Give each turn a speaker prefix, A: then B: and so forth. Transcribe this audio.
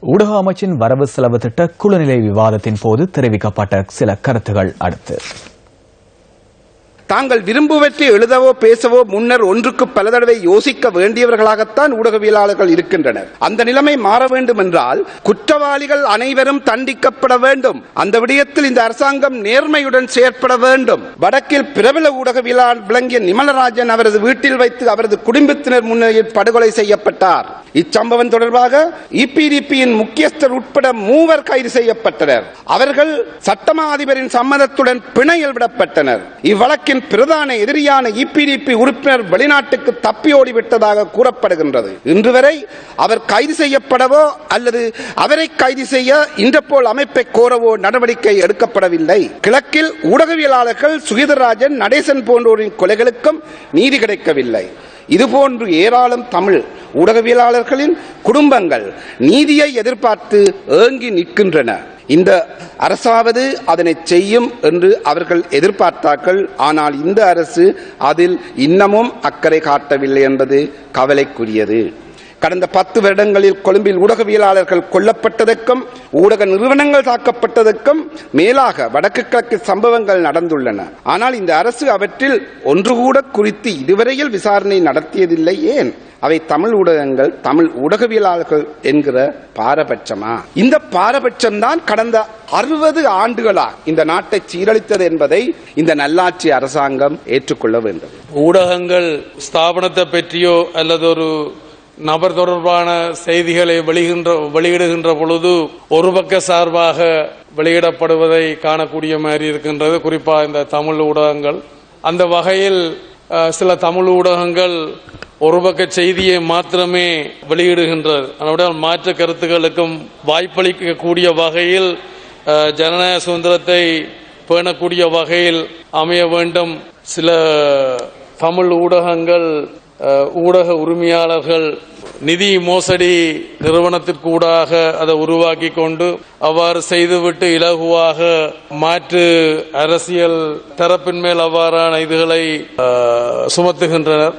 A: ஊடக அமைச்சின் வரவு செலவு திட்ட குழுநிலை விவாதத்தின் போது தெரிவிக்கப்பட்ட சில கருத்துகள் அடுத்து.
B: தாங்கள் விரும்புவற்றை எழுதவோ பேசவோ முன்னர் ஒன்றுக்கு பல தடவை யோசிக்க வேண்டியவர்களாகத்தான் ஊடகவியலாளர்கள் இருக்கின்றனர். அந்த நிலைமை மாற வேண்டும் என்றால் குற்றவாளிகள் அனைவரும் தண்டிக்கப்பட வேண்டும். அந்த விடயத்தில் இந்த அரசாங்கம் நேர்மையுடன் செயற்பட வேண்டும். வடக்கில் பிரபல ஊடகவியலாளர் விளங்கிய நிமலராஜன் அவரது வீட்டில் வைத்து அவரது குடும்பத்தினர் முன்னிலையில் படுகொலை செய்யப்பட்டார். இச்சம்பவம் தொடர்பாக இபிடிபியின் முக்கியஸ்தர் உட்பட மூவர் கைது செய்யப்பட்டனர். அவர்கள் சட்டமா அதிபரின் சம்மதத்துடன் பிணையில் விடப்பட்டனர். இவ்வழக்கில் கட்சியின் பிரதான எதிரியான இபிடிபி உறுப்பினர் வெளிநாட்டுக்கு தப்பி ஓடிவிட்டதாக கூறப்படுகின்றது. இன்று வரை அவர் கைது செய்யப்படவோ அல்லது அவரை கைது செய்ய இன்டர்போல் அமைப்பை கோரவோ நடவடிக்கை எடுக்கப்படவில்லை. கிழக்கில் ஊடகவியலாளர்கள் சுகிதராஜன் நடேசன் போன்றோரின் கொலைகளுக்கும் நீதி கிடைக்கவில்லை. இதுபோன்று ஏராளம் தமிழ் ஊடகவியலாளர்களின் குடும்பங்கள் நீதியை எதிர்பார்த்து ஏங்கி நிற்கின்றன. இந்த அரசாவது அதனை செய்யும் என்று அவர்கள் எதிர்பார்த்தார்கள். ஆனால் இந்த அரசு அதில் இன்னமும் அக்கறை காட்டவில்லை என்பது கவலைக்குரியது. கடந்த பத்து வருடங்களில் கொழும்பில் ஊடகவியலாளர்கள் கொல்லப்பட்டதற்கும் ஊடக நிறுவனங்கள் தாக்கப்பட்டதற்கும் மேலாக வடக்கு கிழக்கு சம்பவங்கள் நடந்துள்ளன. ஆனால் இந்த அரசு அவற்றில் ஒன்று கூட குறித்து இதுவரையில் விசாரணை நடத்தியதில்லை ஏன்? அவை தமிழ் ஊடகங்கள் தமிழ் ஊடகவியலாளர்கள் என்கிற பாரபட்சமா? இந்த பாரபட்சம் தான் கடந்த அறுபது ஆண்டுகளா இந்த நாட்டை சீரழித்தது என்பதை இந்த நல்லாட்சி அரசாங்கம் ஏற்றுக்கொள்ள வேண்டும்.
C: ஊடகங்கள் ஸ்தாபனத்தை பற்றியோ அல்லது ஒரு நபர் தொடர்பான செய்திகளை வெளிகின்ற வெளியிடுகின்ற பொழுது ஒரு பக்க சார்பாக வெளியிடப்படுவதை காணக்கூடிய மாதிரி இருக்கின்றது. குறிப்பாக இந்த தமிழ் ஊடகங்கள். அந்த வகையில் சில தமிழ் ஊடகங்கள் ஒரு பக்க செய்தியை மாத்திரமே வெளியிடுகின்றது. அதனுடன் மாற்று கருத்துக்களுக்கும் வாய்ப்பளிக்கக்கூடிய வகையில் ஜனநாயக சுதந்திரத்தை பேணக்கூடிய வகையில் அமைய வேண்டும். சில தமிழ் ஊடகங்கள் ஊடக உரிமையாளர்கள் நிதி மோசடி நிறுவனத்திற்கூடாக அதை உருவாக்கி கொண்டு அவ்வாறு செய்துவிட்டு இலகுவாக மாற்று அரசியல் தரப்பின் மேல் அவ்வாறான இதுகளை சுமத்துகின்றனர்.